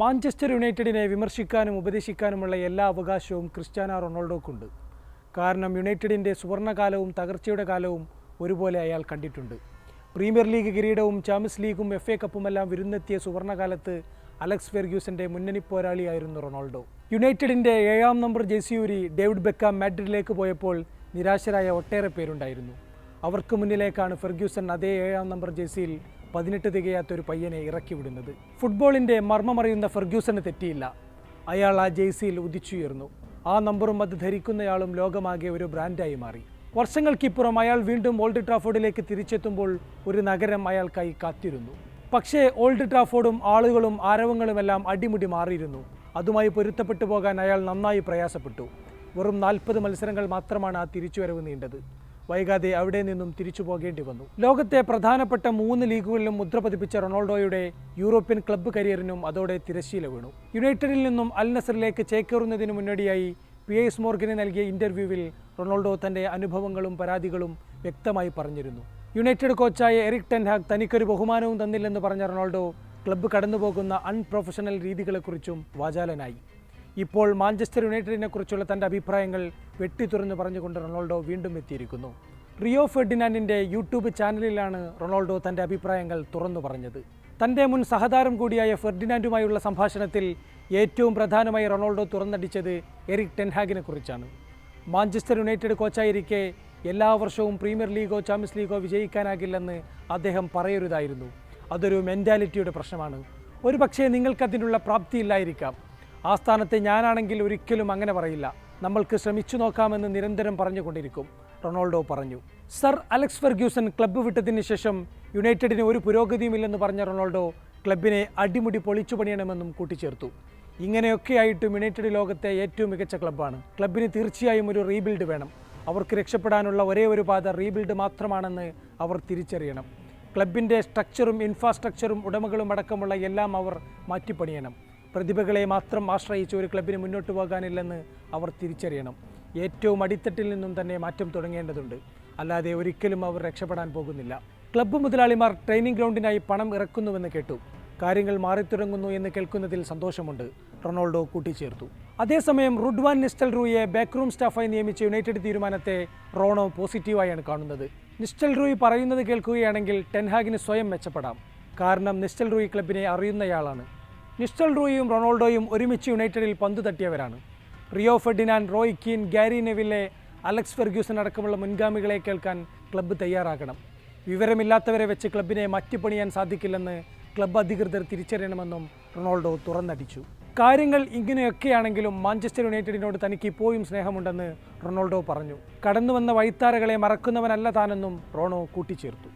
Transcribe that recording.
Manchester യുണൈറ്റഡിനെ വിമർശിക്കാനും ഉപദേശിക്കാനുമുള്ള എല്ലാ അവകാശവും ക്രിസ്ത്യാനോ റൊണാൾഡോക്കുണ്ട്. കാരണം യുണൈറ്റഡിന്റെ സുവർണകാലവും തകർച്ചയുടെ കാലവും ഒരുപോലെ അയാൾ കണ്ടിട്ടുണ്ട്. പ്രീമിയർ ലീഗ് കിരീടവും ചാമ്പ്യൻസ് ലീഗും എഫ് എ കപ്പുമെല്ലാം വിരുന്നെത്തിയ സുവർണകാലത്ത് അലക്സ് ഫെർഗ്യൂസിന്റെ മുന്നണി പോരാളിയായിരുന്നു റൊണാൾഡോ. യുണൈറ്റഡിന്റെ ഏഴാം നമ്പർ ജെസിയൂരി ഡേവിഡ് ബെക്കാം മാഡ്രിഡിലേക്ക് പോയപ്പോൾ നിരാശരായ ഒട്ടേറെ പേരുണ്ടായിരുന്നു. അവർക്ക് മുന്നിലേക്കാണ് ഫെർഗ്യൂസൺ അതേ ഏഴാം നമ്പർ ജേഴ്സിയിൽ പതിനെട്ട് തികയാത്ത ഒരു പയ്യനെ ഇറക്കി വിടുന്നത്. ഫുട്ബോളിന്റെ മർമ്മമറിയുന്ന ഫെർഗ്യൂസന് തെറ്റിയില്ല. അയാൾ ആ ജേഴ്സിയിൽ ഉദിച്ചുയർന്നു. ആ നമ്പറും അത് ധരിക്കുന്നയാളും ലോകമാകെ ഒരു ബ്രാൻഡായി മാറി. വർഷങ്ങൾക്കിപ്പുറം അയാൾ വീണ്ടും ഓൾഡ് ട്രാഫോർഡിലേക്ക് തിരിച്ചെത്തുമ്പോൾ ഒരു നഗരം അയാൾക്കായി കാത്തിരുന്നു. പക്ഷേ ഓൾഡ് ട്രാഫോർഡും ആളുകളും ആരവങ്ങളുമെല്ലാം അടിമുടി മാറിയിരുന്നു. അതുമായി പൊരുത്തപ്പെട്ടു പോകാൻ അയാൾ നന്നായി പ്രയാസപ്പെട്ടു. വെറും നാൽപ്പത് മത്സരങ്ങൾ മാത്രമാണ് ആ തിരിച്ചുവരവ് നീണ്ടത്. വൈകാതെ അവിടെ നിന്നും തിരിച്ചു പോകേണ്ടി വന്നു. ലോകത്തെ പ്രധാനപ്പെട്ട മൂന്ന് ലീഗുകളിലും മുദ്ര പതിപ്പിച്ച റൊണാൾഡോയുടെ യൂറോപ്യൻ ക്ലബ്ബ് കരിയറിനും അതോടെ തിരശ്ശീല വീണു. യുണൈറ്റഡിൽ നിന്നും അൽ നസറിലേക്ക് ചേക്കേറുന്നതിന് മുന്നോടിയായി പി എസ് മോർഗന് നൽകിയ ഇന്റർവ്യൂവിൽ റൊണാൾഡോ തന്റെ അനുഭവങ്ങളും പരാതികളും വ്യക്തമായി പറഞ്ഞിരുന്നു. യുണൈറ്റഡ് കോച്ചായ എറിക് ടെൻഹാഗ് തനിക്കൊരു ബഹുമാനവും തന്നില്ലെന്ന് പറഞ്ഞ റൊണാൾഡോ ക്ലബ്ബ് കടന്നുപോകുന്ന അൺപ്രൊഫഷണൽ രീതികളെക്കുറിച്ചും വാചാലനായി. ഇപ്പോൾ മാഞ്ചസ്റ്റർ യുണൈറ്റഡിനെ കുറിച്ചുള്ള തന്റെ അഭിപ്രായങ്ങൾ വെട്ടിത്തുറന്ന് പറഞ്ഞുകൊണ്ട് റൊണാൾഡോ വീണ്ടും എത്തിയിരിക്കുന്നു. റിയോ ഫെർഡിനാൻഡിന്റെ യൂട്യൂബ് ചാനലിലാണ് റൊണാൾഡോ തന്റെ അഭിപ്രായങ്ങൾ തുറന്നു പറഞ്ഞത്. തന്റെ മുൻ സഹതാരം കൂടിയായ ഫെർഡിനാൻഡുമായുള്ള സംഭാഷണത്തിൽ ഏറ്റവും പ്രധാനമായി റൊണാൾഡോ തുറന്നടിച്ചത് എറിക് ടെൻഹാഗിനെ കുറിച്ചാണ്. മാഞ്ചസ്റ്റർ യുണൈറ്റഡ് കോച്ചായിരിക്കെ എല്ലാ വർഷവും പ്രീമിയർ ലീഗോ ചാമ്പ്യൻസ് ലീഗോ വിജയിക്കാനാകില്ലെന്ന് അദ്ദേഹം പറയരുതായിരുന്നു. അതൊരു മെന്റാലിറ്റിയുടെ പ്രശ്നമാണ്. ഒരു പക്ഷേ നിങ്ങൾക്കതിനുള്ള പ്രാപ്തിയില്ലായിരിക്കാം. ആ സ്ഥാനത്ത് ഞാനാണെങ്കിൽ ഒരിക്കലും അങ്ങനെ പറയില്ല. നമ്മൾക്ക് ശ്രമിച്ചു നോക്കാമെന്ന് നിരന്തരം പറഞ്ഞുകൊണ്ടിരിക്കും. റൊണാൾഡോ പറഞ്ഞു. സർ അലക്സ് ഫെർഗ്യൂസൺ ക്ലബ്ബ് വിട്ടതിന് ശേഷം യുണൈറ്റഡിന് ഒരു പുരോഗതിയുമില്ലെന്ന് പറഞ്ഞ റൊണാൾഡോ ക്ലബിനെ അടിമുടി പൊളിച്ചു പണിയണമെന്നും കൂട്ടിച്ചേർത്തു. ഇങ്ങനെയൊക്കെയായിട്ടും യുണൈറ്റഡ് ലോകത്തെ ഏറ്റവും മികച്ച ക്ലബ്ബാണ്. ക്ലബിന് തീർച്ചയായും ഒരു റീബിൽഡ് വേണം. അവർക്ക് രക്ഷപ്പെടാനുള്ള ഒരേ ഒരു പാത റീബിൽഡ് മാത്രമാണെന്ന് അവർ തിരിച്ചറിയണം. ക്ലബിന്റെ സ്ട്രക്ചറും ഇൻഫ്രാസ്ട്രക്ചറും ഉടമകളും അടക്കമുള്ള എല്ലാം അവർ മാറ്റിപ്പണിയണം. പ്രതിഭകളെ മാത്രം ആശ്രയിച്ച് ഒരു ക്ലബിന് മുന്നോട്ട് പോകാനില്ലെന്ന് അവർ തിരിച്ചറിയണം. ഏറ്റവും അടിത്തട്ടിൽ നിന്നും തന്നെ മാറ്റം തുടങ്ങേണ്ടതുണ്ട്. അല്ലാതെ ഒരിക്കലും അവർ രക്ഷപ്പെടാൻ പോകുന്നില്ല. ക്ലബ്ബ് മുതലാളിമാർ ട്രെയിനിങ് ഗ്രൗണ്ടിനായി പണം ഇറക്കുന്നുവെന്ന് കേട്ടു. കാര്യങ്ങൾ മാറിത്തുടങ്ങുന്നു എന്ന് കേൾക്കുന്നതിൽ സന്തോഷമുണ്ട്. റൊണാൾഡോ കൂട്ടിച്ചേർത്തു. അതേസമയം റുഡ്വാൻ നിസ്റ്റൽ റൂയെ ബാക്ക്റൂം സ്റ്റാഫായി നിയമിച്ച യുണൈറ്റഡ് തീരുമാനത്തെ റോണോ പോസിറ്റീവായാണ് കാണുന്നത്. നിസ്റ്റൽ റൂയി പറയുന്നത് കേൾക്കുകയാണെങ്കിൽ ടെൻഹാഗിന് സ്വയം മെച്ചപ്പെടാം. കാരണം നിസ്റ്റൽ റൂയി ക്ലബിനെ അറിയുന്നയാളാണ്. നിസ്റ്റൽ റോയിയും റൊണാൾഡോയും ഒരുമിച്ച് യുണൈറ്റഡിൽ പന്തു തട്ടിയവരാണ്. Rio Ferdinand Roy Keane Gary Neville Alex Ferguson അടക്കമുള്ള മുൻഗാമികളെ കേൾക്കാൻ ക്ലബ്ബ് തയ്യാറാകണം. വിവരമില്ലാത്തവരെ വെച്ച് ക്ലബിനെ മറ്റുപണിയാൻ സാധിക്കില്ലെന്ന് ക്ലബ്ബ് അധികൃതർ തിരിച്ചറിയണമെന്നും റൊണാൾഡോ തുറന്നടിച്ചു. കാര്യങ്ങൾ ഇങ്ങനെയൊക്കെയാണെങ്കിലും മാഞ്ചസ്റ്റർ യുണൈറ്റഡിനോട് തനിക്ക് ഇപ്പോഴും സ്നേഹമുണ്ടെന്ന് റൊണാൾഡോ പറഞ്ഞു. കടന്നുവന്ന വഴിത്താരകളെ മറക്കുന്നവനല്ല താനെന്നും റോണോ കൂട്ടിച്ചേർത്തു.